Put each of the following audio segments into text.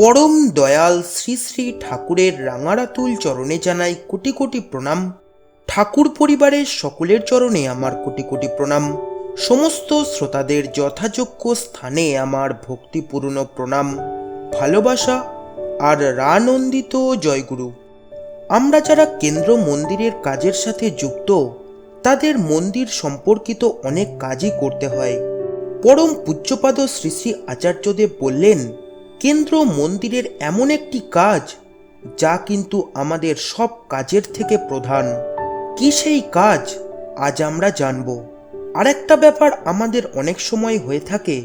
পরম দয়াল শ্রী শ্রী ঠাকুরের রাঙারাতুল চরণে জানাই কোটি কোটি প্রণাম। ঠাকুর পরিবারের সকলের চরণে আমার কোটি কোটি প্রণাম। সমস্ত শ্রোতাদের যথাযোগ্য স্থানে আমার ভক্তিপূর্ণ প্রণাম। ভালোবাসা আর রানন্দিত জয়গুরু। আমরা যারা কেন্দ্র মন্দিরের কাজের সাথে যুক্ত, তাদের মন্দির সম্পর্কিত অনেক কাজই করতে হয়। পরম পূজ্যপাদ শ্রী শ্রী আচার্যদেব বললেন কেন্দ্র মন্দিরের এমন একটি কাজ যা কিন্তু আমাদের সব কাজের থেকে প্রধান। কি সেই কাজ? আজ আমরা জানব। আরেকটা ব্যাপার আমাদের অনেক সময় হয়ে থাকে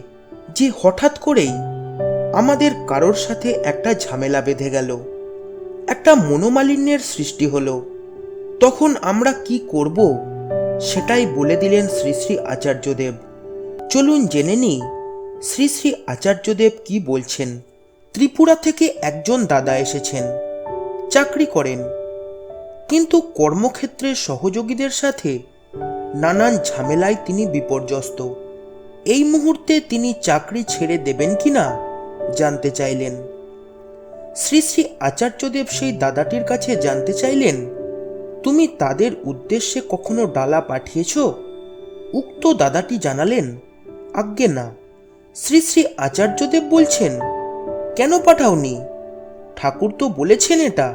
যে হঠাৎ করেই আমাদের কারোর সাথে একটা ঝামেলা বেঁধে গেল। একটা মনোমালিন্যের সৃষ্টি হলো। তখন আমরা কি করব সেটাই বলে দিলেন শ্রী শ্রী আচার্যদেব। চলুন জেনে নিই শ্রী শ্রী আচার্যদেব কি বলছেন? ত্রিপুরা থেকে একজন দাদা এসেছেন। চাকরি করেন। কিন্তু কর্মক্ষেত্রের সহযোগীদের সাথে নানান ঝামেলায় তিনি বিপর্যস্ত। এই মুহূর্তে তিনি চাকরি ছেড়ে দেবেন কিনা জানতে চাইলেন। শ্রী শ্রী আচার্যদেব সেই দাদাটির কাছে জানতে চাইলেন, তুমি তাদের উদ্দেশ্যে কখনো ডালা পাঠিয়েছ? উক্ত দাদাটি জানালেন, আজ্ঞে না। শ্রী শ্রী আচার্যদেব বলছেন, কেন পাঠাওনি? ঠাকুর তো বলেছেন এটা।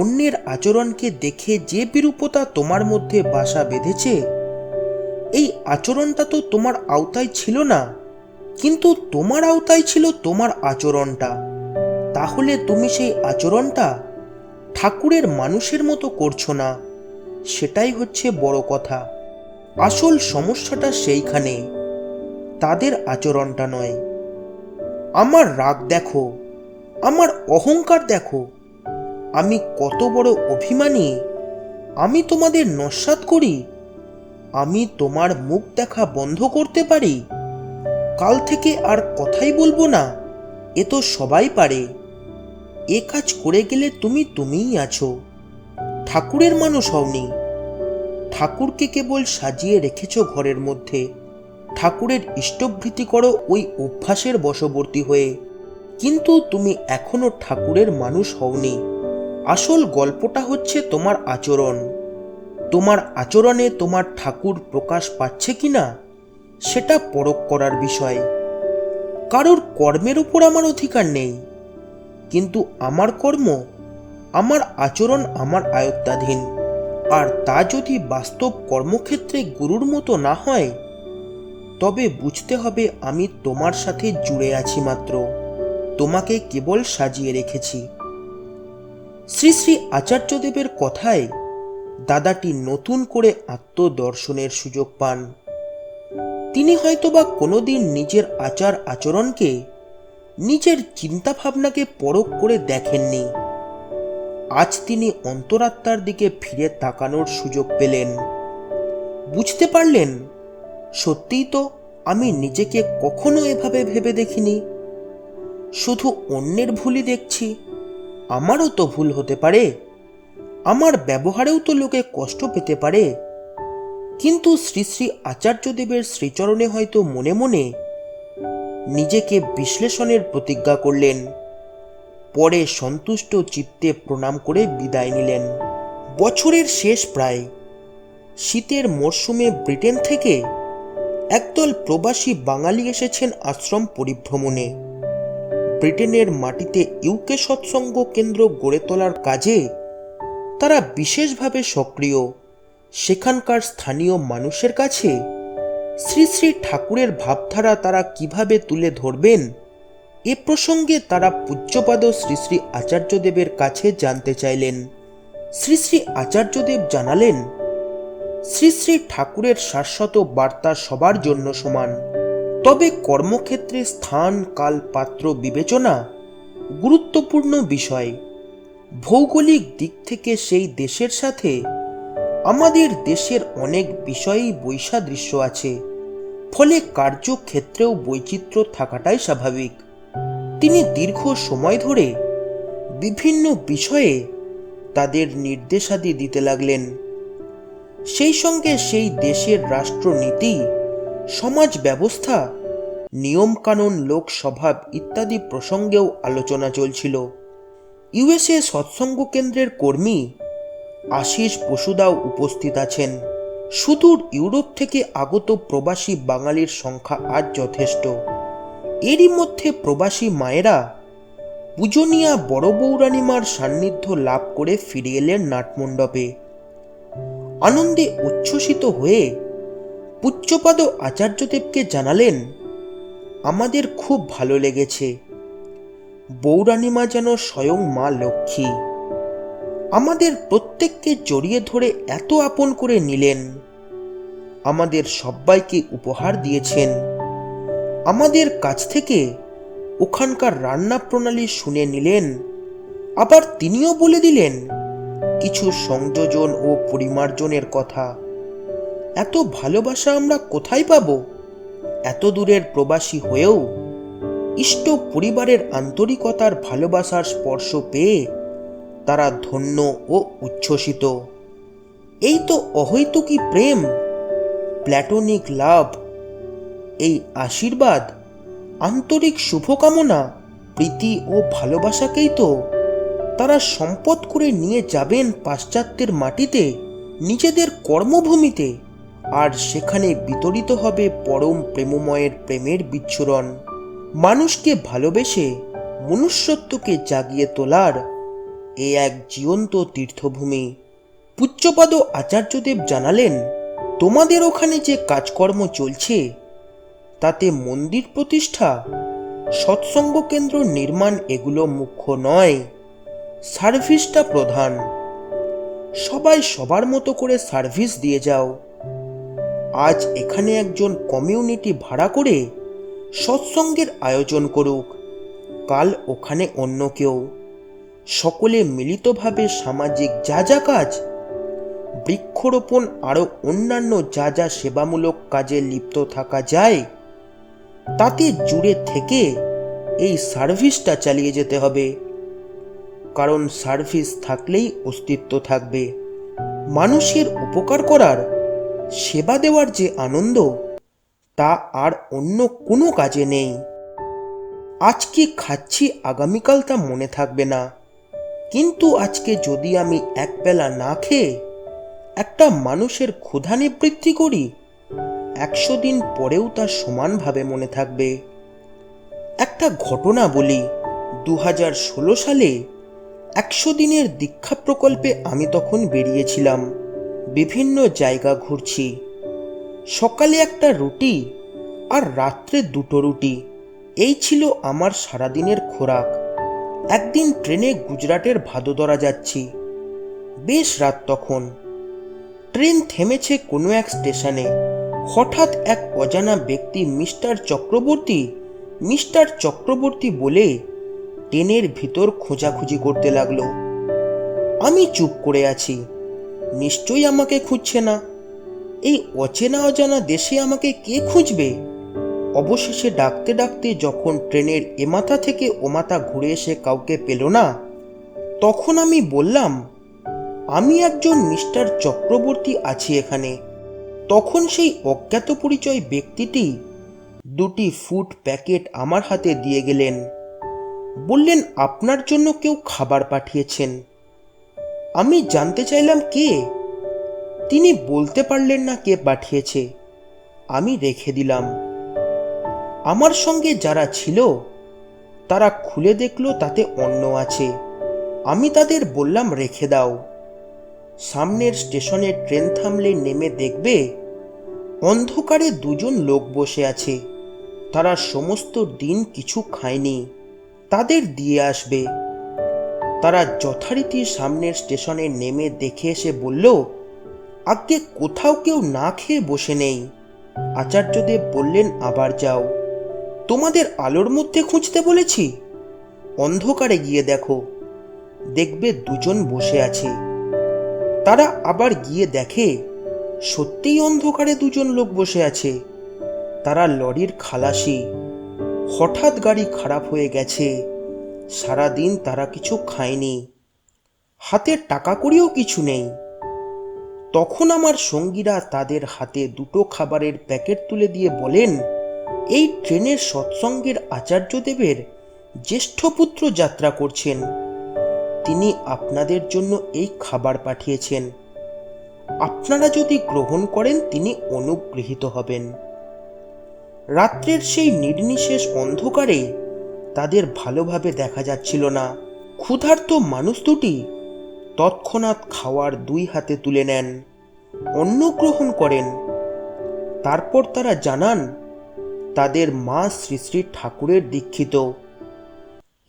অন্যের আচরণকে দেখে যে বিরূপতা তোমার মধ্যে বাসা বেঁধেছে, এই আচরণটা তো তোমার আওতায় ছিল না, কিন্তু তোমার আওতায় ছিল তোমার আচরণটা। তাহলে তুমি সেই আচরণটা ঠাকুরের মানুষের মতো করছ না, সেটাই হচ্ছে বড় কথা। আসল সমস্যাটা সেইখানে। তাদের আচরণটা নয়। আমার রাগ দেখো, আমার অহংকার দেখো, আমি কত বড় অভিমানী, আমি তোমাদের নস্বাত করি, আমি তোমার মুখ দেখা বন্ধ করতে পারি, কাল থেকে আর কথাই বলব না, এ তো সবাই পারে। এ কাজ করে গেলে তুমি তুমিই আছো, ঠাকুরের মানুষ হওনি, ঠাকুরকে কেবল সাজিয়ে রেখেছ ঘরের মধ্যে। ঠাকুরের ইষ্টভৃতি করো ওই অভ্যাসের বশবর্তী হয়ে। কিন্তু তুমি এখনও ঠাকুরের মানুষ হওনি। আসল গল্পটা হচ্ছে তোমার আচরণ। তোমার আচরণে তোমার ঠাকুর প্রকাশ পাচ্ছে কিনা, সেটা পরখ করার বিষয়। কারোর কর্মের উপর আমার অধিকার নেই। কিন্তু আমার কর্ম, আমার আচরণ আমার আয়ত্তাধীন। আর তা যদি বাস্তব কর্মক্ষেত্রে গুরুর মতো না হয় তবে বুঝতে হবে আমি তোমার সাথে জুড়ে আছি মাত্র। তোমাকে কেবল সাজিয়ে রেখেছি। শ্রী শ্রী আচার্যদেবের কথায় দাদাটি নতুন করে আত্মদর্শনের সুযোগ পান। তিনি হয়তোবা কোনোদিন নিজের আচার আচরণকে নিজের চিন্তাভাবনাকে পরখ করে দেখেননি। আজ তিনি অন্তরাত্মার দিকে ফিরে তাকানোর সুযোগ পেলেন। বুঝতে পারলেন সত্যিই তো আমি নিজেকে কখনো এভাবে ভেবে দেখিনি। শুধু অন্যের ভুলই দেখছি। আমারও তো ভুল হতে পারে। আমার ব্যবহারেও তো লোকে কষ্ট পেতে পারে। কিন্তু শ্রী শ্রী আচার্যদেবের শ্রীচরণে হয়তো মনে মনে নিজেকে বিশ্লেষণের প্রতিজ্ঞা করলেন। পরে সন্তুষ্ট চিত্তে প্রণাম করে বিদায় নিলেন। বছরের শেষ প্রায়। শীতের মরশুমে ব্রিটেন থেকে একদল প্রবাসী বাঙালি এসেছেন আশ্রম পরিভ্রমণে। ব্রিটেনের মাটিতে ইউকে সৎসঙ্গ কেন্দ্র গড়ে তোলার কাজে তারা বিশেষভাবে সক্রিয়। সেখানকার স্থানীয় মানুষের কাছে শ্রী শ্রী ঠাকুরের ভাবধারা তারা কীভাবে তুলে ধরবেন, এ প্রসঙ্গে তারা পূজ্যপাদ শ্রী শ্রী আচার্যদেবের কাছে জানতে চাইলেন। শ্রী শ্রী আচার্যদেব জানালেন শ্রী শ্রী ঠাকুরের শাশ্বত বার্তা সবার জন্য সমান। তবে কর্মক্ষেত্রে স্থান, কাল, পাত্র, বিবেচনা গুরুত্বপূর্ণ বিষয়। ভৌগোলিক দিক থেকে সেই দেশের সাথে আমাদের দেশের অনেক বিষয়েই বৈসাদৃশ্য আছে। ফলে কার্যক্ষেত্রেও বৈচিত্র্য থাকাটাই স্বাভাবিক। তিনি দীর্ঘ সময় ধরে বিভিন্ন বিষয়ে তাদের নির্দেশাদি দিতে লাগলেন। সেই সঙ্গে সেই দেশের রাষ্ট্রনীতি, সমাজ ব্যবস্থা, নিয়মকানুন লোক স্বভাব ইত্যাদি প্রসঙ্গেও আলোচনা চলছিল। ইউএসএ সৎসঙ্গ কেন্দ্রের কর্মী আশিস বসুদাও উপস্থিত আছেন। সুদূর ইউরোপ থেকে আগত প্রবাসী বাঙালির সংখ্যা আজ যথেষ্ট। এরই মধ্যে প্রবাসী মায়েরা পূজনীয়া বড় বৌরানিমার সান্নিধ্য লাভ করে ফিরে এলেন নাটমণ্ডপে। আনন্দে উচ্ছ্বসিত হয়ে পুচ্চপাদ আচার্যদেবকে জানালেন, আমাদের খুব ভালো লেগেছে। বৌরানিমা যেন স্বয়ং মা লক্ষ্মী। আমাদের প্রত্যেককে জড়িয়ে ধরে এত আপন করে নিলেন। আমাদের সবাইকে উপহার দিয়েছেন। আমাদের কাছ থেকে ওখানকার রান্না প্রণালী শুনে নিলেন। আবার তিনিও বলে দিলেন কিছু সংযোজন ও পরিমার্জনের কথা। এত ভালোবাসা আমরা কোথায় পাব? এত দূরের প্রবাসী হয়েও ইষ্ট পরিবারের আন্তরিকতার ভালোবাসার স্পর্শ পেয়ে তারা ধন্য ও উচ্ছ্বসিত। এই তো অহৈতুকী প্রেম প্ল্যাটনিক লাভ, এই আশীর্বাদ, আন্তরিক শুভকামনা, প্রীতি ও ভালোবাসাকেই তো তারা সম্পদ করে নিয়ে যাবেন পাশ্চাত্যের মাটিতে, নিজেদের কর্মভূমিতে, আর সেখানে বিতরিত হবে পরম প্রেমময়ের প্রেমের বিচ্ছুরণ। মানুষকে ভালোবেসে মনুষ্যত্বকে জাগিয়ে তোলার এ এক জীবন্ত তীর্থভূমি। পুচ্চপাদ আচার্যদেব জানালেন, তোমাদের ওখানে যে কাজকর্ম চলছে, তাতে মন্দির প্রতিষ্ঠা সৎসঙ্গ কেন্দ্র নির্মাণ এগুলো মুখ্য নয়। সার্ভিসটা প্রধান। সবাই সবার মতো করে সার্ভিস দিয়ে যাও। আজ এখানে একজন কমিউনিটি ভাড়া করে সৎসঙ্গের আয়োজন করুক। কাল ওখানে অন্য কেউ। সকলে মিলিতভাবে সামাজিক যা যা কাজ, বৃক্ষরোপণ আরও অন্যান্য যা যা সেবামূলক কাজে লিপ্ত থাকা যায়, তাতে জুড়ে থেকে এই সার্ভিসটা চালিয়ে যেতে হবে। কারণ সার্ভিস থাকলেই অস্তিত্ব থাকবে। মানুষের উপকার করার, সেবা দেওয়ার যে আনন্দ, তা আর অন্য কোনো কাজে নেই। আজকে খাচ্ছি, আগামীকাল তা মনে থাকবে না। কিন্তু আজকে যদি আমি একবেলা না খেয়ে একটা মানুষের ক্ষুধা নিবৃত্তি করি, একশো দিন পরেও তা সমানভাবে মনে থাকবে। একটা ঘটনা বলি দু সালে একশো দিনের দীক্ষা প্রকল্পে আমি তখন বেরিয়েছিলাম। বিভিন্ন জায়গা ঘুরছি। সকালে একটা রুটি আর রাত্রে দুটো রুটি। এই ছিল আমার সারাদিনের খোরাক। একদিন ট্রেনে গুজরাটের ভাদোদরা যাচ্ছি। বেশ রাত তখন। ট্রেন থেমেছে কোনো এক স্টেশনে। হঠাৎ এক অজানা ব্যক্তি মিস্টার চক্রবর্তী মিস্টার চক্রবর্তী বলে ট্রেনের ভিতর খোঁজাখুঁজি করতে লাগল। আমি চুপ করে আছি। নিশ্চয়ই আমাকে খুঁজছে না। এই অচেনা অজানা দেশে আমাকে কে খুঁজবে? অবশেষে ডাকতে ডাকতে যখন ট্রেনের এমাথা থেকে ওমাথা ঘুরে এসে কাউকে পেল না, তখন আমি বললাম, আমি একজন মিস্টার চক্রবর্তী আছি এখানে। তখন সেই অজ্ঞাত পরিচয় ব্যক্তিটি দুটি ফুড প্যাকেট আমার হাতে দিয়ে গেলেন। বললেন, আপনার জন্য কেউ খাবার পাঠিয়েছেন। আমি জানতে চাইলাম কে? তিনি বলতে পারলেন না কে পাঠিয়েছে। আমি রেখে দিলাম। আমার সঙ্গে যারা ছিল, তারা খুলে দেখল তাতে অন্ন আছে। আমি তাদের বললাম, রেখে দাও। সামনের স্টেশনে ট্রেন থামলে নেমে দেখবে, অন্ধকারে দুজন লোক বসে আছে। তারা সমস্ত দিন কিছু খায়নি। তাদের দিয়ে আসবে। তারা যথারীতি সামনের স্টেশনে নেমে দেখে এসে বলল আগে কোথাও কেউ না খেয়ে বসে নেই। আচার্যদেব বললেন, আবার যাও। তোমাদের আলোর মধ্যে খুঁজতে বলেছি। অন্ধকারে গিয়ে দেখো। দেখবে দুজন বসে আছে। তারা আবার গিয়ে দেখে, সত্যিই অন্ধকারে দুজন লোক বসে আছে। তারা লরির খালাসি। হঠাৎ গাড়ি খারাপ হয়ে গেছে। সারাদিন তারা কিছু খায়নি। হাতে টাকা করিও কিছু নেই। তখন আমার সঙ্গীরা তাদের হাতে দুটো খাবারের প্যাকেট তুলে দিয়ে বলেন, এই ট্রেনের সৎসঙ্গের আচার্যদেবের জ্যেষ্ঠ পুত্র যাত্রা করছেন। তিনি আপনাদের জন্য এই খাবার পাঠিয়েছেন। আপনারা যদি গ্রহণ করেন, তিনি অনুগৃহীত হবেন। রাত্রের সেই নির্নিশেষ অন্ধকারে তাদের ভালোভাবে দেখা যাচ্ছিল না। ক্ষুধার্ত মানুষ দুটি তৎক্ষণাৎ খাওয়ার দুই হাতে তুলে নেন, অন্ন গ্রহণ করেন। তারপর তারা জানান, তাদের মা শ্রী শ্রী ঠাকুরের দীক্ষিত।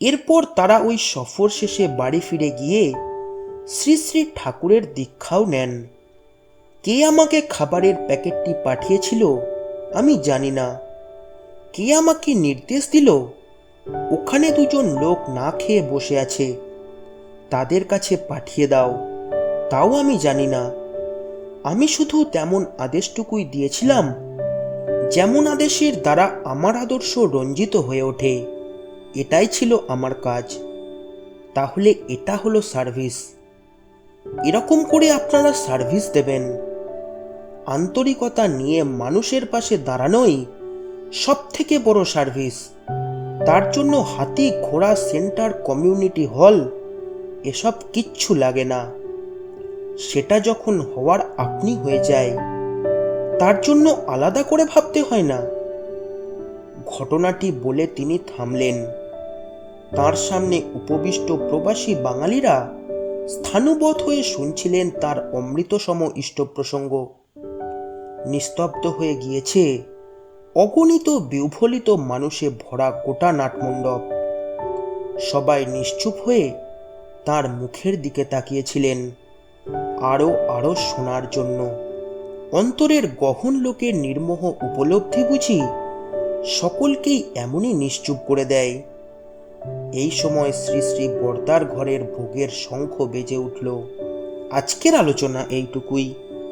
এরপর তারা ওই সফর শেষে বাড়ি ফিরে গিয়ে শ্রী শ্রী ঠাকুরের দীক্ষাও নেন। কে আমাকে খাবারের প্যাকেটটি পাঠিয়েছিল আমি জানি না। কে আমাকে নির্দেশ দিল? ওখানে দুজন লোক না খেয়ে বসে আছে। তাদের কাছে পাঠিয়ে দাও। তাও আমি জানি না। আমি শুধু তেমন আদেশটুকুই দিয়েছিলাম, যেমন আদেশের দ্বারা আমার আদর্শ রঞ্জিত হয়ে ওঠে। এটাই ছিল আমার কাজ। তাহলে এটা হলো সার্ভিস। এরকম করে আপনারা সার্ভিস দেবেন। আন্তরিকতা নিয়ে মানুষের পাশে দাঁড়ানোই সব থেকে বড় সার্ভিস। তার জন্য হাতি ঘোড়া সেন্টার, কমিউনিটি হল, এসব কিচ্ছু লাগে না। সেটা যখন হওয়ার আপনি হয়ে যায়, তার জন্য আলাদা করে ভাবতে হয় না। ঘটনাটি বলে তিনি থামলেন। তার সামনে উপবিষ্ট প্রবাসী বাঙালিরা স্থানুবোধ হয়ে শুনছিলেন তার অমৃতসম ইষ্ট প্রসঙ্গ নিস্তব্ধ হয়ে গিয়েছে অগণিত বিহ্বলিত মানুষে ভরা গোটা নাটমণ্ডপ। সবাই নিশ্চুপ হয়ে তার মুখের দিকে তাকিয়েছিলেন, আরও আরও শোনার জন্য। অন্তরের গহন লোকের নির্মোহ উপলব্ধি বুঝি সকলকেই এমনই নিশ্চুপ করে দেয়। এই সময় শ্রী শ্রী বর্দার ঘরের ভোগের শঙ্খ বেজে উঠল। আজকের আলোচনা এইটুকুই।